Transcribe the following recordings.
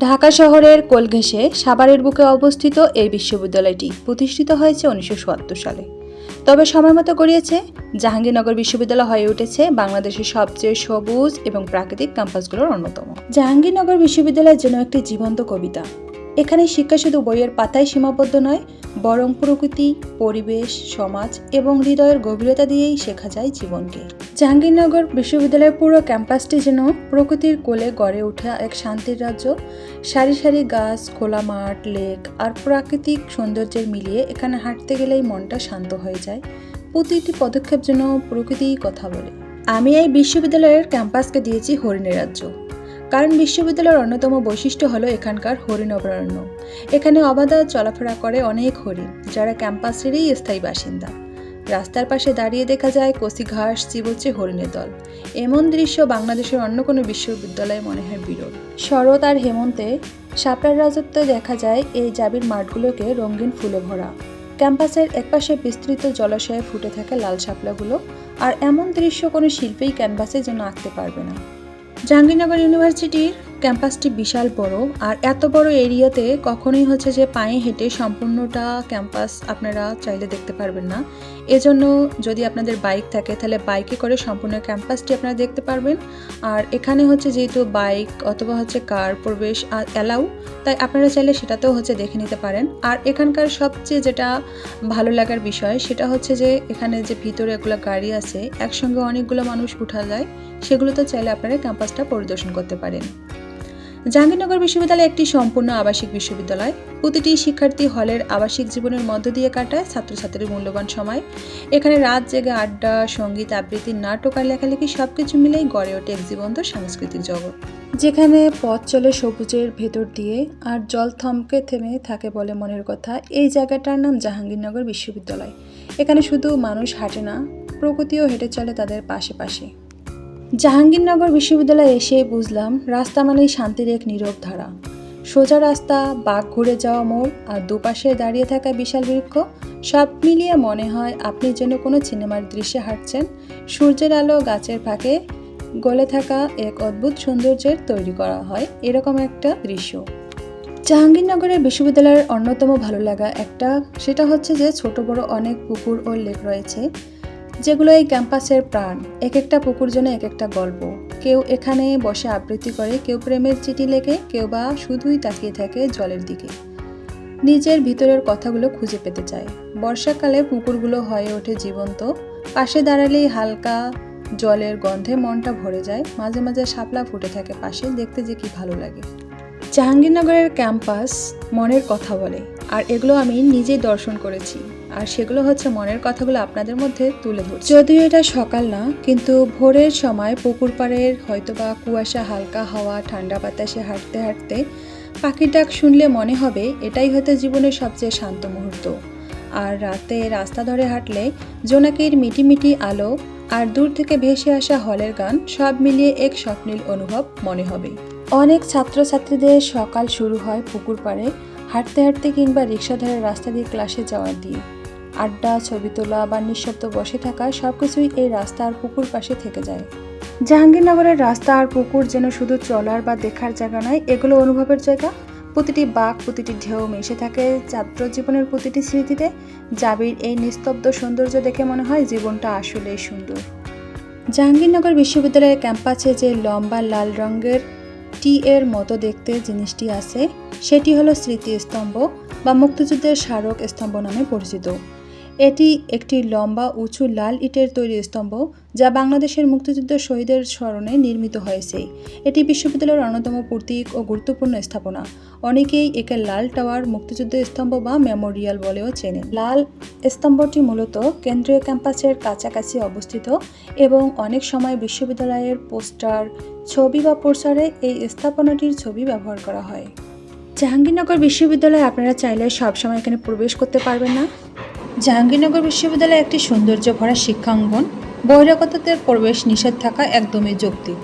ঢাকা শহরের কোলঘেসে সাভারের বুকে অবস্থিত এই বিশ্ববিদ্যালয়টি প্রতিষ্ঠিত হয়েছে উনিশশো সত্তর সালে। তবে সময় মতো গড়িয়েছে, জাহাঙ্গীরনগর বিশ্ববিদ্যালয় হয়ে উঠেছে বাংলাদেশের সবচেয়ে সবুজ এবং প্রাকৃতিক ক্যাম্পাসগুলোর অন্যতম। জাহাঙ্গীরনগর বিশ্ববিদ্যালয়ের জন্য একটি জীবন্ত কবিতা এখানে শিক্ষা শুধু বইয়ের পাতায় সীমাবদ্ধ নয়, বরং প্রকৃতি, পরিবেশ, সমাজ এবং হৃদয়ের গভীরতা দিয়েই শেখা যায় জীবনকে। জাহাঙ্গীরনগর বিশ্ববিদ্যালয়ের পুরো ক্যাম্পাসটি যেন প্রকৃতির কোলে গড়ে ওঠা এক শান্তির রাজ্য। সারি সারি গাছ, খোলা মাঠ, লেক আর প্রাকৃতিক সৌন্দর্যের মিলিয়ে এখানে হাঁটতে গেলেই মনটা শান্ত হয়ে যায়। প্রতিটি পদক্ষেপ যেন প্রকৃতিই কথা বলে। আমি এই বিশ্ববিদ্যালয়ের ক্যাম্পাসকে দিয়েছি হরিণের রাজ্য। কারণ বিশ্ববিদ্যালয়ের অন্যতম বৈশিষ্ট্য হলো এখানকার হরিণ অভয়ারণ্য এখানে অবাধা চলাফেরা করে অনেক হরিণ, যারা ক্যাম্পাসেরই স্থায়ী বাসিন্দা। রাস্তার পাশে দাঁড়িয়ে দেখা যায় কচি ঘাস চিবোচ্ছে হরিণের দল। এমন দৃশ্য বাংলাদেশের অন্য কোনো বিশ্ববিদ্যালয়ে মনে হয় বিরল। শরৎ আর হেমন্তে শাপলার রাজত্বে দেখা যায় এই জাবির মাঠগুলোকে রঙিন ফুলে ভরা। ক্যাম্পাসের একপাশে বিস্তৃত জলাশয়ে ফুটে থাকে লাল শাপলাগুলো আর এমন দৃশ্য কোনো শিল্পীই ক্যানভাসে যেন আঁকতে পারবে না। জাহাঙ্গীরনগর ইউনিভার্সিটির ক্যাম্পাসটি বিশাল বড়, আর এত বড় এরিয়াতে কখনোই হচ্ছে যে পায়ে হেঁটে সম্পূর্ণটা ক্যাম্পাস আপনারা চাইলে দেখতে পারবেন না। এজন্য যদি আপনাদের বাইক থাকে, তাহলে বাইকে করে সম্পূর্ণ ক্যাম্পাসটি আপনারা দেখতে পারবেন। আর এখানে হচ্ছে যেহেতু বাইক অথবা হচ্ছে কার প্রবেশ অ্যালাউ তাই আপনারা চাইলে সেটাতেও হচ্ছে দেখে নিতে পারেন। আর এখানকার সবচেয়ে যেটা ভালো লাগার বিষয়, সেটা হচ্ছে যে এখানে যে ভিতরে এগুলো গাড়ি আছে, একসঙ্গে অনেকগুলো মানুষ উঠা যায়, সেগুলোতে চাইলে আপনারা ক্যাম্পাসটা পরিদর্শন করতে পারেন। জাহাঙ্গীরনগর বিশ্ববিদ্যালয় একটি সম্পূর্ণ আবাসিক বিশ্ববিদ্যালয়। প্রতিটি শিক্ষার্থী হলের আবাসিক জীবনের মধ্য দিয়ে কাটায় ছাত্রছাত্রীর মূল্যবান সময়। এখানে রাত জেগে আড্ডা, সংগীত, আবৃত্তি, নাটক আর লেখালেখি সব কিছু মিলেই গড়ে ওঠে এক জীবন্ত সাংস্কৃতিক জগৎ। যেখানে পথ চলে সবুজের ভেতর দিয়ে আর জল থমকে থেমে থাকে বলে মনের কথা এই জায়গাটার নাম জাহাঙ্গীরনগর বিশ্ববিদ্যালয়। এখানে শুধু মানুষ হাঁটে না, প্রকৃতিও হেঁটে চলে তাদের পাশে পাশে। জাহাঙ্গীরনগর বিশ্ববিদ্যালয়ে এসে বুঝলাম, রাস্তা মানেই শান্তির এক নীরব ধারা। সোজা রাস্তা, বাঘ ঘুরে যাওয়া মোড়, আর দুপাশে দাঁড়িয়ে থাকা বিশাল বৃক্ষ, সব মিলিয়ে মনে হয় আপনি যেন কোনো সিনেমার দৃশ্যে হাঁটছেন। সূর্যের আলো গাছের ফাঁকে গলে থাকা এক অদ্ভুত সৌন্দর্যের তৈরি করা হয়, এরকম একটা দৃশ্য। জাহাঙ্গীরনগরের বিশ্ববিদ্যালয়ের অন্যতম ভালো লাগা একটা, সেটা হচ্ছে যে ছোট বড় অনেক পুকুর ও লেক রয়েছে। যেগুলো এই ক্যাম্পাসের প্রাণ এক একটা পুকুর যেন এক একটা গল্প। কেউ এখানে বসে আবৃত্তি করে, কেউ প্রেমের চিঠি লেখে, কেউ বা শুধুই তাকিয়ে থাকে জলের দিকে। নিজের ভিতরের কথাগুলো খুঁজে পেতে চায়। বর্ষাকালে পুকুরগুলো হয়ে ওঠে জীবন্ত। পাশে দাঁড়ালেই হালকা জলের গন্ধে মনটা ভরে যায়। মাঝে মাঝে শাপলা ফুটে থাকে পাশে, দেখতে যে কি ভালো লাগে। জাহাঙ্গীরনগরের ক্যাম্পাস মনের কথা বলে, আর এগুলো আমি নিজেই দর্শন করেছি। আর সেগুলো হচ্ছে মনের কথাগুলো আপনাদের মধ্যে তুলে ধরছি। যদিও এটা সকাল না, কিন্তু ভোরের সময় পুকুর পাড়ের হয়তোবা কুয়াশা হালকা হাওয়া, ঠান্ডা বাতাসে হাঁটতে হাঁটতে পাখির ডাক শুনলে মনে হবে এটাই হয়তো জীবনের সবচেয়ে শান্ত মুহূর্ত। আর রাতে রাস্তা ধরে হাঁটলে জোনাকির মিটি আলো আর দূর থেকে ভেসে আসা হলের গান সব মিলিয়ে এক স্বপ্নীল অনুভব মনে হবে। অনেক ছাত্রছাত্রীদের সকাল শুরু হয় পুকুর পাড়ে হাঁটতে হাঁটতে কিংবা রিক্সা ধরে রাস্তা দিয়ে ক্লাসে যাওয়ার দিয়ে। আড্ডা, ছবি তোলা বা নিঃশব্দ বসে থাকা সব কিছুই এই রাস্তা আর পুকুর পাশে থেকে যায়। জাহাঙ্গীরনগরের রাস্তা আর পুকুর যেন শুধু চলার বা দেখার জায়গা নয়, এগুলো অনুভবের জায়গা। প্রতিটি বাঘ, প্রতিটি ঢেউ মিশে থাকে ছাত্র জীবনের প্রতিটি স্মৃতিতে। জাবির এই নিস্তব্ধ সৌন্দর্য দেখে মনে হয় জীবনটা আসলেই সুন্দর। জাহাঙ্গীরনগর বিশ্ববিদ্যালয়ের ক্যাম্পাসে যে লম্বা লাল রঙের টি এর মতো দেখতে জিনিসটি আছে, সেটি হলো স্মৃতিস্তম্ভ বা মুক্তিযুদ্ধের স্মারক স্তম্ভ নামে পরিচিত। এটি একটি লম্বা, উঁচু, লাল ইটের তৈরি স্তম্ভ যা বাংলাদেশের মুক্তিযুদ্ধ শহীদের স্মরণে নির্মিত হয়েছে। এটি বিশ্ববিদ্যালয়ের অন্যতম প্রতীক ও গুরুত্বপূর্ণ স্থাপনা। অনেকেই একে লাল টাওয়ার, মুক্তিযুদ্ধ স্তম্ভ বা মেমোরিয়াল বলেও চেনেন। লাল স্তম্ভটি মূলত কেন্দ্রীয় ক্যাম্পাসের কাছাকাছি অবস্থিত এবং অনেক সময় বিশ্ববিদ্যালয়ের পোস্টার, ছবি বা প্রচারে এই স্থাপনাটির ছবি ব্যবহার করা হয়। জাহাঙ্গীরনগর বিশ্ববিদ্যালয়ে আপনারা চাইলে সবসময় এখানে প্রবেশ করতে পারবেন না। জাহাঙ্গীরনগর বিশ্ববিদ্যালয় একটি সৌন্দর্য ভরা শিক্ষাঙ্গন, বহিরাগতদের প্রবেশ নিষেধ থাকা একদমই যৌক্তিক।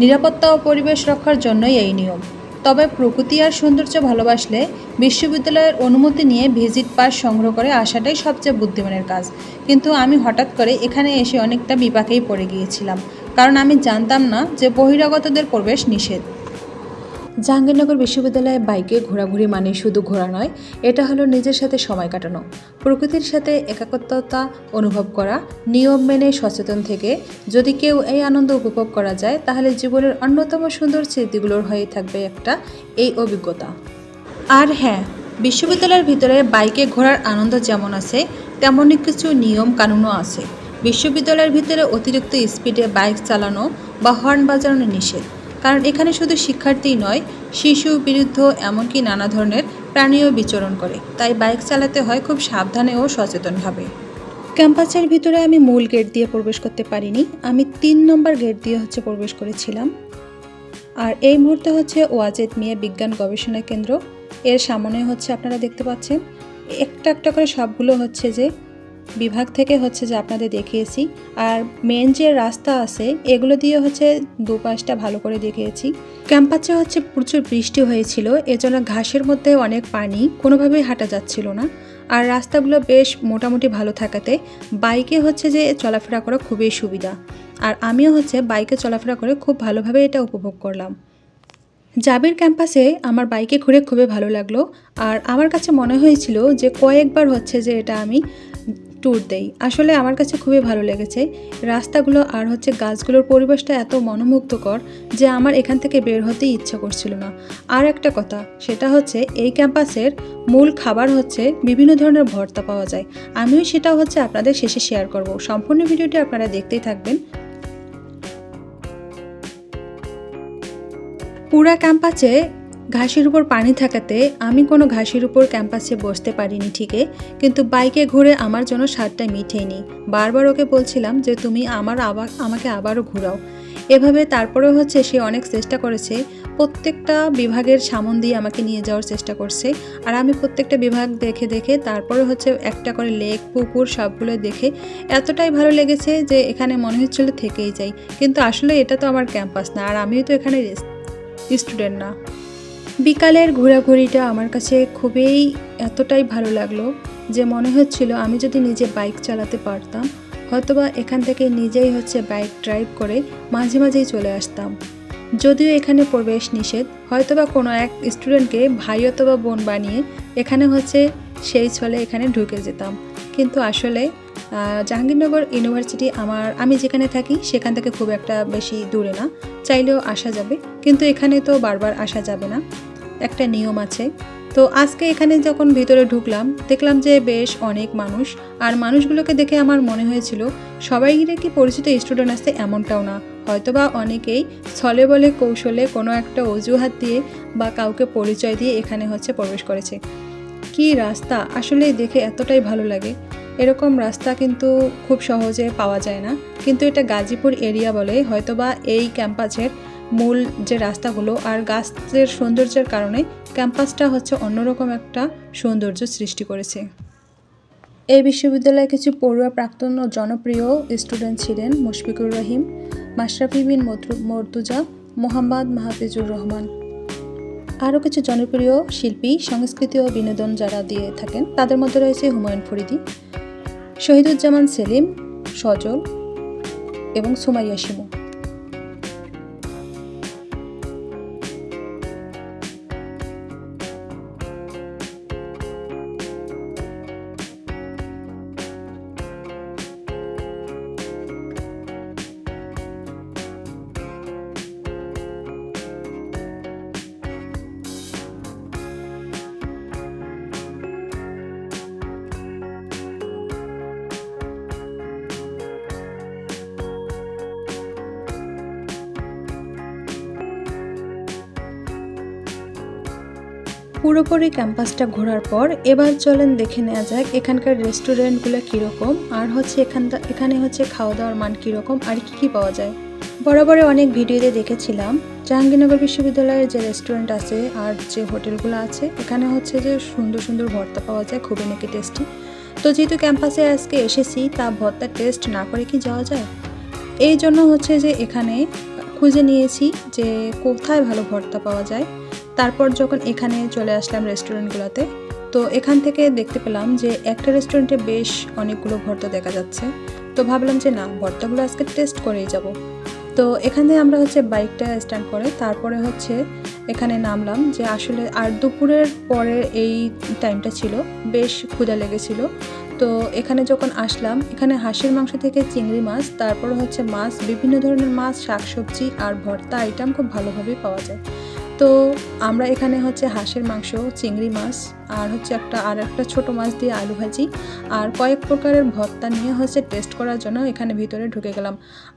নিরাপত্তা ও পরিবেশ রক্ষার জন্যই এই নিয়ম। তবে প্রকৃতি আর সৌন্দর্য ভালোবাসলে বিশ্ববিদ্যালয়ের অনুমতি নিয়ে ভিজিট পাস সংগ্রহ করে আসাটাই সবচেয়ে বুদ্ধিমানের কাজ। কিন্তু আমি হঠাৎ করে এখানে এসে অনেকটা বিপাকেই পড়ে গিয়েছিলাম। কারণ আমি জানতাম না যে বহিরাগতদের প্রবেশ নিষেধ। জাহাঙ্গীরনগর বিশ্ববিদ্যালয়ে বাইকে ঘোরাঘুরি মানে শুধু ঘোরা নয়, এটা হলো নিজের সাথে সময় কাটানো। প্রকৃতির সাথে একাত্মতা অনুভব করা, নিয়ম মেনে সচেতন থেকে যদি কেউ এই আনন্দ উপভোগ করা যায়, তাহলে জীবনের অন্যতম সুন্দর স্মৃতিগুলোর হয়ে থাকবে একটা, এই অভিজ্ঞতা। আর হ্যাঁ বিশ্ববিদ্যালয়ের ভিতরে বাইকে ঘোরার আনন্দ যেমন আছে, তেমনই কিছু নিয়ম কানুনও আছে। বিশ্ববিদ্যালয়ের ভিতরে অতিরিক্ত স্পিডে বাইক চালানো বা হর্ন বাজানো নিষেধ। কারণ এখানে শুধু শিক্ষার্থীই নয়, শিশু বিরুদ্ধ এমনকি নানা ধরনের প্রাণীও বিচরণ করে। তাই বাইক চালাতে হয় খুব সাবধানে ও সচেতনভাবে। ক্যাম্পাসের ভিতরে আমি মূল গেট দিয়ে প্রবেশ করতে পারিনি। আমি তিন নম্বর গেট দিয়ে হচ্ছে প্রবেশ করেছিলাম। আর এই মুহূর্তে হচ্ছে ওয়াজেদ মিয়া বিজ্ঞান গবেষণা কেন্দ্র। এর সামনে হচ্ছে আপনারা দেখতে পাচ্ছেন, একটা একটা করে সবগুলো হচ্ছে যে বিভাগ থেকে হচ্ছে যে আপনাদের দেখিয়েছি। আর মেন যে রাস্তা আছে, এগুলো দিয়ে হচ্ছে দুপাশটা ভালো করে দেখিয়েছি। ক্যাম্পাসে হচ্ছে প্রচুর বৃষ্টি হয়েছিল, এজন্য ঘাসের মধ্যে অনেক পানি, কোনোভাবেই হাঁটা যাচ্ছিল না। আর রাস্তাগুলো বেশ মোটামুটি ভালো থাকাতে বাইকে হচ্ছে যে চলাফেরা করা খুবই সুবিধা। আর আমিও হচ্ছে বাইকে চলাফেরা করে খুব ভালোভাবে এটা উপভোগ করলাম। জাবির ক্যাম্পাসে আমার বাইকে ঘুরে খুবই ভালো লাগল। আর আমার কাছে মনে হয়েছিল যে কয়েকবার হচ্ছে যে এটা আমি ট্যুর দেই। আসলে আমার কাছে খুবই ভালো লেগেছে। রাস্তাগুলো আর হচ্ছে গাছগুলোর পরিবেশটা এত মনোমুগ্ধকর যে আমার এখান থেকে বের হতেই ইচ্ছা করছিল না। আর একটা কথা, সেটা হচ্ছে এই ক্যাম্পাসের মূল খাবার হচ্ছে বিভিন্ন ধরনের ভর্তা পাওয়া যায়। আমিও সেটা হচ্ছে আপনাদের শেষে শেয়ার করব। সম্পূর্ণ ভিডিওটি আপনারা দেখতেই থাকবেন। পুরা ক্যাম্পাসে ঘাসের উপর পানি থাকাতে আমি কোনো ঘাসের উপর ক্যাম্পাসে বসতে পারিনি, ঠিকই। কিন্তু বাইকে ঘুরে আমার জন্য স্বাদটা মিঠেনি। বারবার ওকে বলছিলাম যে, তুমি আমার আবার আমাকে আবারও ঘুরাও। এভাবে তারপরেও হচ্ছে সে অনেক চেষ্টা করেছে। প্রত্যেকটা বিভাগের সামন দিয়ে আমাকে নিয়ে যাওয়ার চেষ্টা করছে। আর আমি প্রত্যেকটা বিভাগ দেখে দেখে, তারপরে হচ্ছে একটা করে লেক, পুকুর সবগুলো দেখে এতটাই ভালো লেগেছে যে, এখানে মনে হচ্ছিল থেকেই যাই। কিন্তু আসলে এটা তো আমার ক্যাম্পাস না, আর আমিও তো এখানে স্টুডেন্ট না। বিকালের ঘোরাঘুরিটা আমার কাছে খুবই এতটাই ভালো লাগল যে মনে হচ্ছিল আমি যদি নিজে বাইক চালাতে পারতাম, হয়তোবা এখান থেকে নিজেই হচ্ছে বাইক ড্রাইভ করে মাঝে মাঝেই চলে আসতাম। যদিও এখানে প্রবেশ নিষেধ, হয়তোবা কোনো এক স্টুডেন্টকে ভাই অথবা বোন বানিয়ে এখানে হচ্ছে সেই ছলে এখানে ঢুকে যেতাম। কিন্তু আসলে জাহাঙ্গীরনগর ইউনিভার্সিটি আমার, আমি যেখানে থাকি, সেখান থেকে খুব একটা বেশি দূরে না। চাইলেও আসা যাবে, কিন্তু এখানে তো বারবার আসা যাবে না। একটা নিয়ম আছে। তো আজকে এখানে যখন ভিতরে ঢুকলাম, দেখলাম যে বেশ অনেক মানুষ, আর মানুষগুলোকে দেখে আমার মনে হয়েছিল সবাই কি পরিচিত স্টুডেন্ট আসছে এমনটাও না। হয়তোবা অনেকেই ছলে বলে কৌশলে কোনো একটা অজুহাত দিয়ে বা কাউকে পরিচয় দিয়ে এখানে হচ্ছে প্রবেশ করেছে। কি রাস্তা? আসলে দেখে এতটাই ভালো লাগে। এরকম রাস্তা কিন্তু খুব সহজে পাওয়া যায় না। কিন্তু এটা গাজীপুর এরিয়া বলে, হয়তোবা এই ক্যাম্পাসের মূল যে রাস্তাগুলো আর গাছের সৌন্দর্যের কারণে ক্যাম্পাসটা হচ্ছে অন্যরকম একটা সৌন্দর্য সৃষ্টি করেছে। এই বিশ্ববিদ্যালয়ে কিছু পড়ুয়া প্রাক্তন ও জনপ্রিয় স্টুডেন্ট ছিলেন মুশফিকুর রহিম, মাশরাফি বিন মর্তুজা, মোহাম্মদ মাহফিজুর রহমান। আরও কিছু জনপ্রিয় শিল্পী, সংস্কৃতি ও বিনোদন যারা দিয়ে থাকেন, তাদের মধ্যে রয়েছে হুমায়ুন ফরিদি শহীদুজ্জামান সেলিম সজল এবং সুমাইয়া শিমু। পুরোপুরি ক্যাম্পাসটা ঘোরার পর এবার চলেন দেখে নেওয়া যাক এখানকার রেস্টুরেন্টগুলো কীরকম, আর হচ্ছে এখান এখানে হচ্ছে খাওয়া দাওয়ার মান কীরকম, আর কী কী পাওয়া যায়। বরাবরে অনেক ভিডিওতে দেখেছিলাম, জাহাঙ্গীরনগর বিশ্ববিদ্যালয়ের যে রেস্টুরেন্ট আছে আর যে হোটেলগুলো আছে, এখানে হচ্ছে যে সুন্দর সুন্দর ভর্তা পাওয়া যায়, খুবই নাকি টেস্টি। তো যেহেতু ক্যাম্পাসে আজকে এসেছি, তা ভর্তা টেস্ট না করে কি যাওয়া যায়? এই জন্য হচ্ছে যে এখানে খুঁজে নিয়েছি যে কোথায় ভালো ভর্তা পাওয়া যায়। তারপর যখন এখানে চলে আসলাম রেস্টুরেন্টগুলোতে, তো এখান থেকে দেখতে পেলাম যে একটা রেস্টুরেন্টে বেশ অনেকগুলো ভর্তা দেখা যাচ্ছে। তো ভাবলাম যে না, ভর্তাগুলো আজকে টেস্ট করেই যাব। তো এখানে আমরা হচ্ছে বাইকটা স্ট্যান্ড করে, তারপরে হচ্ছে এখানে নামলাম যে আসলে আর দুপুরের পরে এই টাইমটা ছিল, বেশ ক্ষুধা লেগেছিল। তো এখানে যখন আসলাম, এখানে হাঁসের মাংস থেকে চিংড়ি মাছ, তারপর হচ্ছে মাছ, বিভিন্ন ধরনের মাছ, শাকসবজি আর ভর্তা আইটেম খুব ভালোভাবেই পাওয়া যায়। তো আমরা এখানে হচ্ছে হাঁসের মাংস, চিংড়ি মাছ আর হচ্ছে একটা, আর একটা ছোটো মাছ দিয়ে আলু ভাজি। আর কয়েক প্রকারের ভর্তা নিয়ে হচ্ছে টেস্ট করার জন্য এখানে ভিতরে ঢুকে গেলাম।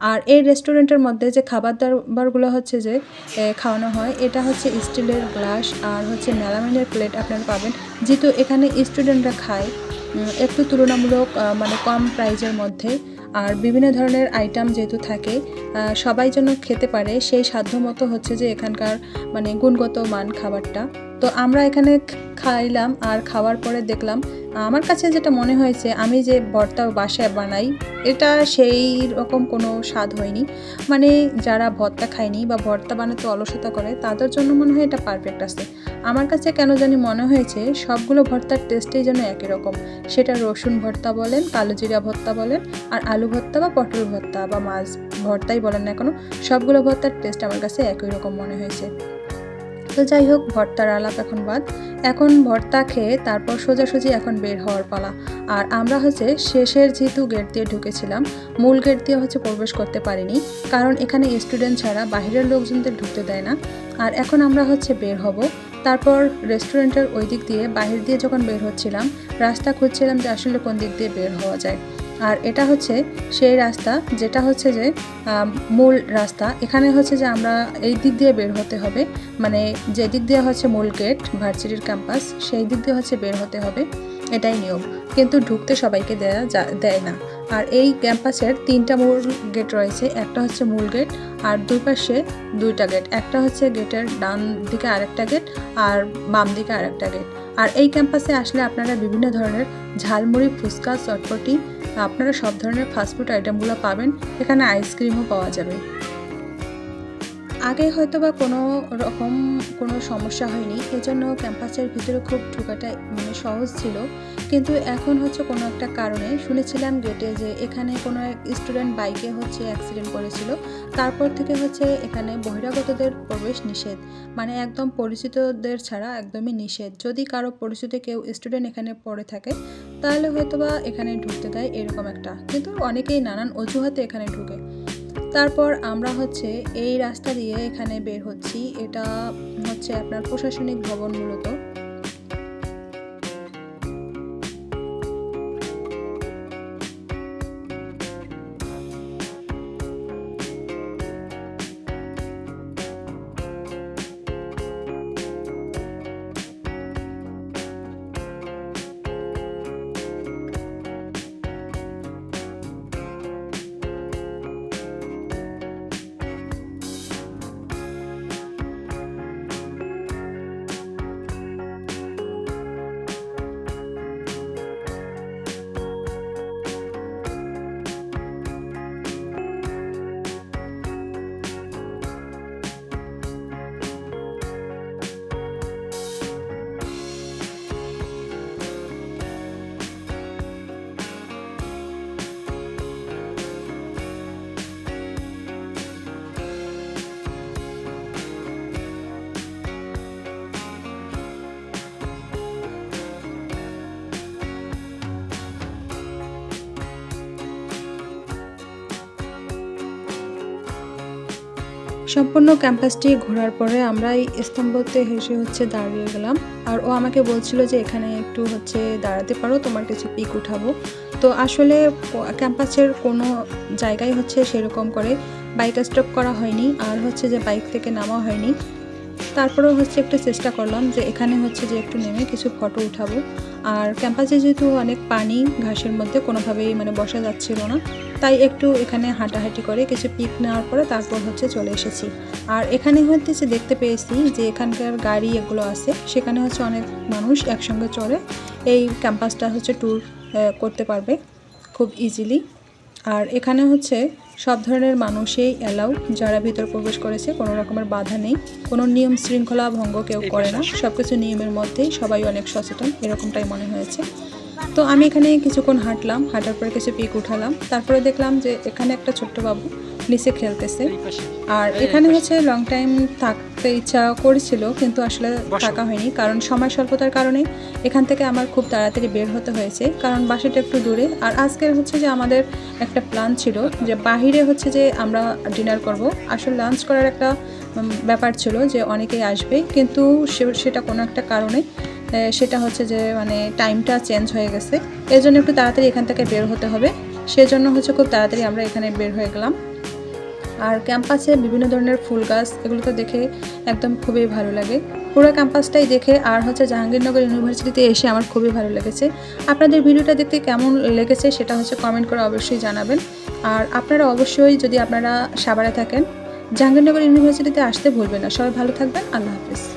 আর এই রেস্টুরেন্টের মধ্যে যে খাবার দাবারগুলো হচ্ছে যে খাওয়ানো হয়, এটা হচ্ছে স্টিলের গ্লাস আর হচ্ছে মেলামাইনের প্লেট আপনারা পাবেন। যেহেতু এখানে স্টুডেন্টরা খায় একটু তুলনামূলক মানে কম প্রাইজের মধ্যে। আর বিভিন্ন ধরনের আইটেম যেহেতু থাকে সবাই যেন খেতে পারে, সেই সাধ্য মতো হচ্ছে যে এখানকার মানে গুণগত মান খাবারটা। তো আমরা এখানে খাইলাম আর খাওয়ার পরে দেখলাম, আমার কাছে যেটা মনে হয়েছে, আমি যে ভর্তা বাসায় বানাই, এটা সেই রকম কোনো স্বাদ হয়নি। মানে যারা ভর্তা খায়নি বা ভর্তা বানাতে অলসতা করে, তাদের জন্য মনে হয় এটা পারফেক্ট আছে। আমার কাছে কেন জানি মনে হয়েছে, সবগুলো ভর্তার টেস্টেই যেন একই রকম। সেটা রসুন ভর্তা বলেন, কালো জিরা ভর্তা বলেন, আর আলু ভর্তা বা পটল ভর্তা বা মাছ ভর্তাই বলেন না কেন, সবগুলো ভর্তার টেস্ট আমার কাছে একই রকম মনে হয়েছে। তো যাই হোক, ভর্তার আলাপ এখন বাদ। এখন ভর্তা খেয়ে তারপর সোজাসুজি এখন বের হওয়ার পালা। আর আমরা হচ্ছে শেষের যেহেতু গেট দিয়ে ঢুকেছিলাম, মূল গেট দিয়ে হচ্ছে প্রবেশ করতে পারিনি, কারণ এখানে স্টুডেন্ট ছাড়া বাইরের লোকজনদের ঢুকতে দেয় না। আর এখন আমরা হচ্ছে বের হব। তারপর রেস্টুরেন্টের ওই দিক দিয়ে বাহির দিয়ে যখন বের হচ্ছিলাম, রাস্তা খুঁজছিলাম যে আসলে কোন দিক দিয়ে বের হওয়া যায়। আর এটা হচ্ছে সেই রাস্তা, যেটা হচ্ছে যে মূল রাস্তা। এখানে হচ্ছে যে আমরা এই দিক দিয়ে বের হতে হবে। মানে যে দিক দিয়ে হচ্ছে মূল গেট, ভার্সিটির ক্যাম্পাস, সেই দিক দিয়ে হচ্ছে বের হতে হবে। এটাই নিয়ম। কিন্তু ঢুকতে সবাইকে দেয়া দেয় না। আর এই ক্যাম্পাসের তিনটা মূল গেট রয়েছে। একটা হচ্ছে মূল গেট আর দুই পাশে দুইটা গেট। একটা হচ্ছে গেটের ডান দিকে আরেকটা গেট আর বাম দিকে আরেকটা গেট। আর এই ক্যাম্পাসে আসলে আপনারা বিভিন্ন ধরনের ঝালমুড়ি, ফুচকা, চটপটি আপনারা সব ধরনের ফাস্টফুড আইটেমগুলো পাবেন। এখানে আইসক্রিমও পাওয়া যাবে। আগে হয়তো বা কোনো রকম কোনো সমস্যা হয়নি। এজন্য ক্যাম্পাসের ভিতরে খুব ঢোকাটা মানে সহজ ছিল। কিন্তু এখন হচ্ছে কোনো একটা কারণে শুনেছিলাম গেটে যে এখানে কোনো এক স্টুডেন্ট বাইকে হচ্ছে অ্যাক্সিডেন্ট করেছিল। তারপর থেকে হচ্ছে এখানে বহিরাগতদের প্রবেশ নিষেধ। মানে একদম পরিচিতদের ছাড়া একদমই নিষেধ। যদি কারও পরিচিত কেউ স্টুডেন্ট এখানে পড়ে থাকে, তাহলে হয়তো বা এখানে ঢুকতে দেয় এরকম একটা। কিন্তু অনেকেই নানান অজুহাতে এখানে ঢুকে। তারপর আমরা হচ্ছে এই রাস্তা দিয়ে এখানে বের হচ্ছি। এটা হচ্ছে আপনার প্রশাসনিক ভবন মূলত। সম্পূর্ণ ক্যাম্পাসটি ঘোরার পরে আমরা এই স্তম্ভতে হেসে হচ্ছে দাঁড়িয়ে গেলাম। আর ও আমাকে বলছিল যে এখানে একটু হচ্ছে দাঁড়াতে পারো, তোমার কিছু পিক উঠাবো। তো আসলে ক্যাম্পাসের কোনো জায়গায় হচ্ছে সেরকম করে বাইক স্টপ করা হয়নি। আর হচ্ছে যে বাইক থেকে নামা হয়নি। তারপরেও হচ্ছে একটু চেষ্টা করলাম যে এখানে হচ্ছে যে একটু নেমে কিছু ফটো উঠাবো। আর ক্যাম্পাসে যেহেতু অনেক পানি, ঘাসের মধ্যে কোনোভাবেই মানে বসা যাচ্ছিল না, তাই একটু এখানে হাঁটাহাঁটি করে কিছু পিক নেওয়ার পরে তারপর হচ্ছে চলে এসেছি। আর এখানে হচ্ছে যে দেখতে পেয়েছি যে এখানকার গাড়ি এগুলো আছে, সেখানে হচ্ছে অনেক মানুষ একসঙ্গে চড়ে এই ক্যাম্পাসটা হচ্ছে ট্যুর করতে পারবে খুব ইজিলি আর এখানে হচ্ছে সব ধরনের মানুষেই অ্যালাউ যারা ভিতর প্রবেশ করেছে কোনো রকমের বাধা নেই। কোনো নিয়ম শৃঙ্খলা ভঙ্গ কেউ করে না। সব কিছু নিয়মের মধ্যেই সবাই অনেক সচেতন এরকমটাই মনে হয়েছে। তো আমি এখানে কিছুক্ষণ হাঁটলাম হাঁটার পরে কিছু পিক উঠালাম। তারপরে দেখলাম যে এখানে একটা ছোট্ট বাবু নিচে খেলতেছে। আর এখানে হচ্ছে লং টাইম থাকতে ইচ্ছা করেছিল কিন্তু আসলে থাকা হয়নি। কারণ সময় স্বল্পতার কারণে এখান থেকে আমার খুব তাড়াতাড়ি বের হতে হয়েছে। কারণ বাসাটা একটু দূরে। আর আজকে হচ্ছে যে আমাদের একটা প্ল্যান ছিল যে বাহিরে হচ্ছে যে আমরা ডিনার করব। আসলে লাঞ্চ করার একটা ব্যাপার ছিল যে অনেকেই আসবে কিন্তু সে- সেটা কোনো একটা কারণে সেটা হচ্ছে যে মানে টাইমটা চেঞ্জ হয়ে গেছে। এর জন্য একটু তাড়াতাড়ি এখান থেকে বের হতে হবে। সেজন্য হচ্ছে খুব তাড়াতাড়ি আমরা এখানে বের হয়ে গেলাম। আর ক্যাম্পাসে বিভিন্ন ধরনের ফুল গাছ, এগুলো তো দেখে একদম খুবই ভালো লাগে। পুরো ক্যাম্পাসটাই দেখে আর হচ্ছে জাহাঙ্গীরনগর ইউনিভার্সিটিতে এসে আমার খুবই ভালো লেগেছে। আপনাদের ভিডিওটা দেখতে কেমন লেগেছে সেটা হচ্ছে কমেন্ট করে অবশ্যই জানাবেন। আর আপনারা অবশ্যই যদি আপনারা সাবারে থাকেন, জাহাঙ্গীরনগর ইউনিভার্সিটিতে আসতে ভুলবেন না। সবাই ভালো থাকবেন। আল্লাহ হাফিজ।